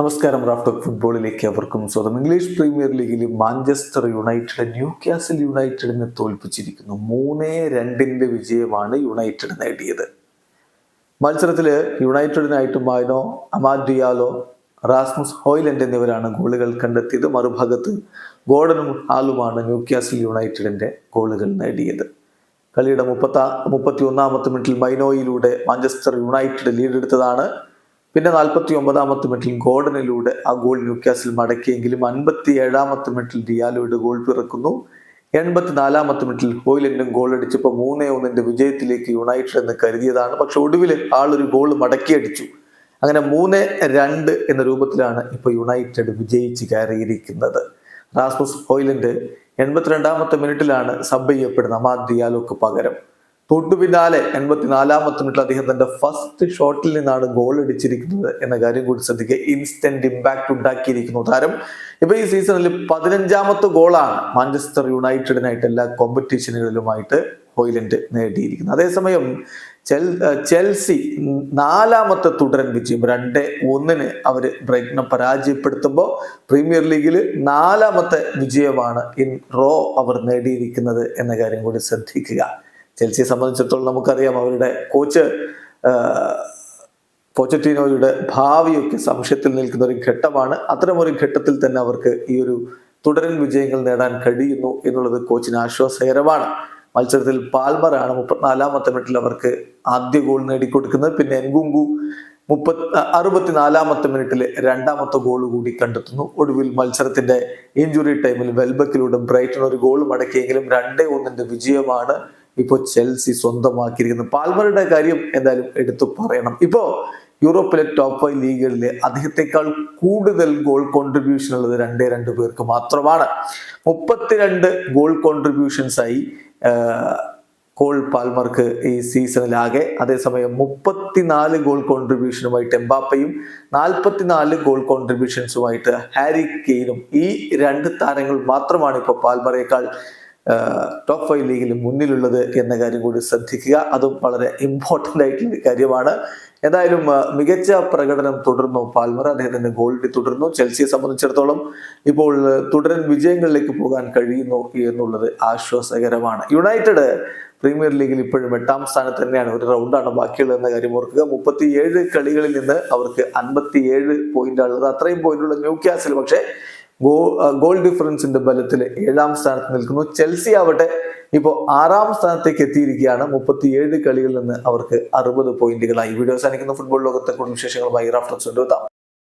നമസ്കാരം റാഫ്റ്റർ ഫുട്ബോളിലേക്ക് അവർക്കും സ്വാഗതം. ഇംഗ്ലീഷ് പ്രീമിയർ ലീഗിൽ മാഞ്ചസ്റ്റർ യുണൈറ്റഡ് ന്യൂ കാസിൽ യുണൈറ്റഡിനെ തോൽപ്പിച്ചിരിക്കുന്നു. മൂന്നേ രണ്ടിന്റെ വിജയമാണ് യുണൈറ്റഡ് നേടിയത്. മത്സരത്തിൽ യുണൈറ്റഡിനായിട്ട് Mainoo Amad Diallo Rasmus Hojlund എന്നിവരാണ് ഗോളുകൾ കണ്ടെത്തിയത്. മറുഭാഗത്ത് ഗോർഡനും ഹാലുമാണ് ന്യൂ കാസിൽ യുണൈറ്റഡിന്റെ ഗോളുകൾ നേടിയത്. കളിയുടെ മുപ്പത്താ മുപ്പത്തി ഒന്നാമത്തെ മിനിറ്റിൽ മൈനോയിലൂടെ മാഞ്ചസ്റ്റർ യുണൈറ്റഡ് ലീഡെടുത്തതാണ്. പിന്നെ നാൽപ്പത്തി ഒമ്പതാമത്തെ മിനിറ്റിൽ ഗോർഡനിലൂടെ ആ ഗോൾ ന്യൂക്യാസിൽ മടക്കിയെങ്കിലും അൻപത്തി ഏഴാമത്തെ മിനിറ്റിൽ ഡിയാലോയുടെ ഗോൾ പിറക്കുന്നു. എൺപത്തിനാലാമത്തെ മിനിറ്റിൽ ഹോയിലൻഡും ഗോൾ അടിച്ചപ്പോൾ മൂന്നേ ഒന്നിന്റെ വിജയത്തിലേക്ക് യുണൈറ്റഡ് എന്ന് കരുതിയതാണ്. പക്ഷെ ഒടുവിൽ ആളൊരു ഗോൾ മടക്കിയടിച്ചു അങ്ങനെ മൂന്ന് രണ്ട് എന്ന രൂപത്തിലാണ് ഇപ്പോൾ യുണൈറ്റഡ് വിജയിച്ച് കയറിയിരിക്കുന്നത്. റാസ്മസ് ഹോയിലൻഡ് എൺപത്തിരണ്ടാമത്തെ മിനിറ്റിലാണ് സബ് ചെയ്യപ്പെടുന്ന അമാദ് ദിയാലോക്ക് പകരം. തൊട്ടു പിന്നാലെ എൺപത്തിനാലാമത്തെ മിനിറ്റിൽ അദ്ദേഹം തന്റെ ഫസ്റ്റ് ഷോട്ടിൽ നിന്നാണ് ഗോൾ അടിച്ചിരിക്കുന്നത് എന്ന കാര്യം കൂടി ശ്രദ്ധിക്കുക. ഇൻസ്റ്റന്റ് ഇമ്പാക്ട് ഉണ്ടാക്കിയിരിക്കുന്നു താരം. ഇപ്പൊ ഈ സീസണിൽ പതിനഞ്ചാമത്തെ ഗോളാണ് മാഞ്ചസ്റ്റർ യുണൈറ്റഡിനായിട്ട് എല്ലാ കോമ്പറ്റീഷനുകളിലുമായിട്ട് ഹോയിലൻഡ് നേടിയിരിക്കുന്നത്. അതേസമയം ചെൽ ചെൽസി നാലാമത്തെ തുടരൻ വിജയം രണ്ട് ഒന്നിന് അവർ ബ്രൈറ്റനെ പരാജയപ്പെടുത്തുമ്പോൾ പ്രീമിയർ ലീഗിൽ നാലാമത്തെ വിജയമാണ് ഇൻ റോ അവർ നേടിയിരിക്കുന്നത് എന്ന കാര്യം കൂടി ശ്രദ്ധിക്കുക. ചെൽസിയെ സംബന്ധിച്ചിടത്തോളം നമുക്കറിയാം അവരുടെ കോച്ച് പോച്ചറ്റീനോയുടെ ഭാവിയൊക്കെ സംശയത്തിൽ നിൽക്കുന്ന ഒരു ഘട്ടമാണ്. അത്തരമൊരു ഘട്ടത്തിൽ തന്നെ അവർക്ക് ഈ ഒരു തുടരൻ വിജയങ്ങൾ നേടാൻ കഴിയുന്നു എന്നുള്ളത് കോച്ചിന് ആശ്വാസകരമാണ്. മത്സരത്തിൽ പാൽമറാണ് മുപ്പത്തിനാലാമത്തെ മിനിറ്റിൽ അവർക്ക് ആദ്യ ഗോൾ നേടിക്കൊടുക്കുന്നത്. പിന്നെ എൻഗുങ്കു മുപ്പത്തി അറുപത്തിനാലാമത്തെ മിനിറ്റിൽ രണ്ടാമത്തെ ഗോൾ കൂടി കണ്ടെത്തുന്നു. ഒടുവിൽ മത്സരത്തിന്റെ ഇഞ്ചുറി ടൈമിൽ വെൽബക്കിലൂടെ ബ്രൈറ്റൺ ഒരു ഗോൾ മടക്കിയെങ്കിലും രണ്ടേ ഒന്നിന്റെ വിജയമാണ് ഇപ്പോൾ ചെൽസി സ്വന്തമാക്കിയിരിക്കുന്നത് പാൽമറുടെ കാര്യം എന്തായാലും എടുത്തു പറയണം. ഇപ്പോൾ യൂറോപ്പിലെ ടോപ്പ് ഫൈവ് ലീഗുകളിലെ അദ്ദേഹത്തെക്കാൾ കൂടുതൽ ഗോൾ കോൺട്രിബ്യൂഷൻ ഉള്ളത് രണ്ടേ രണ്ട് പേർക്ക് മാത്രമാണ്. മുപ്പത്തിരണ്ട് ഗോൾ കോൺട്രിബ്യൂഷൻസ് ആയി കോൾ പാൽമർക്ക് ഈ സീസണിലാകെ. അതേസമയം മുപ്പത്തിനാല് ഗോൾ കോൺട്രിബ്യൂഷനുമായിട്ട് എംബാപ്പയും നാൽപ്പത്തിനാല് ഗോൾ കോൺട്രിബ്യൂഷൻസുമായിട്ട് ഹാരി കെയിനും ഈ രണ്ട് താരങ്ങൾ മാത്രമാണ് ഇപ്പോൾ പാൽമറേക്കാൾ ടോപ്പ് ഫൈവ് ലീഗിൽ മുന്നിലുള്ളത് എന്ന കാര്യം കൂടി ശ്രദ്ധിക്കുക. അതും വളരെ ഇമ്പോർട്ടന്റ് ആയിട്ടുള്ള കാര്യമാണ്. എന്തായാലും മികച്ച പ്രകടനം തുടർന്നു. പാൽമർ അദ്ദേഹത്തിന്റെ ഗോൾഡി തുടർന്നു. ചെൽസിയെ സംബന്ധിച്ചിടത്തോളം ഇപ്പോൾ തുടരൻ വിജയങ്ങളിലേക്ക് പോകാൻ കഴിയുന്നു എന്നുള്ളത് ആശ്വാസകരമാണ്. യുണൈറ്റഡ് പ്രീമിയർ ലീഗിൽ ഇപ്പോഴും എട്ടാം സ്ഥാനത്ത് തന്നെയാണ്. ഒരു റൗണ്ടാണ് ബാക്കിയുള്ളത് എന്ന കാര്യം ഓർക്കുക. മുപ്പത്തിയേഴ് കളികളിൽ നിന്ന് അവർക്ക് അൻപത്തിയേഴ് പോയിന്റ് ഉള്ളത്. അത്രയും പോയിന്റുള്ള ന്യൂ ക്യാസിൽ പക്ഷേ ഗോ ഗോൾ ഡിഫറൻസിന്റെ ബലത്തിൽ ഏഴാം സ്ഥാനത്ത് നിൽക്കുന്നു. ചെൽസി ആവട്ടെ ഇപ്പോൾ ആറാം സ്ഥാനത്തേക്ക് എത്തിയിരിക്കുകയാണ്. മുപ്പത്തിയേഴ് കളികളിൽ നിന്ന് അവർക്ക് അറുപത് പോയിന്റുകളായി വീഡിയോ സാധിക്കുന്ന ഫുട്ബോൾ ലോകത്തെ കൂടുതൽ വിശേഷങ്ങളുമായി റാഫ്റ്റർ എത്താം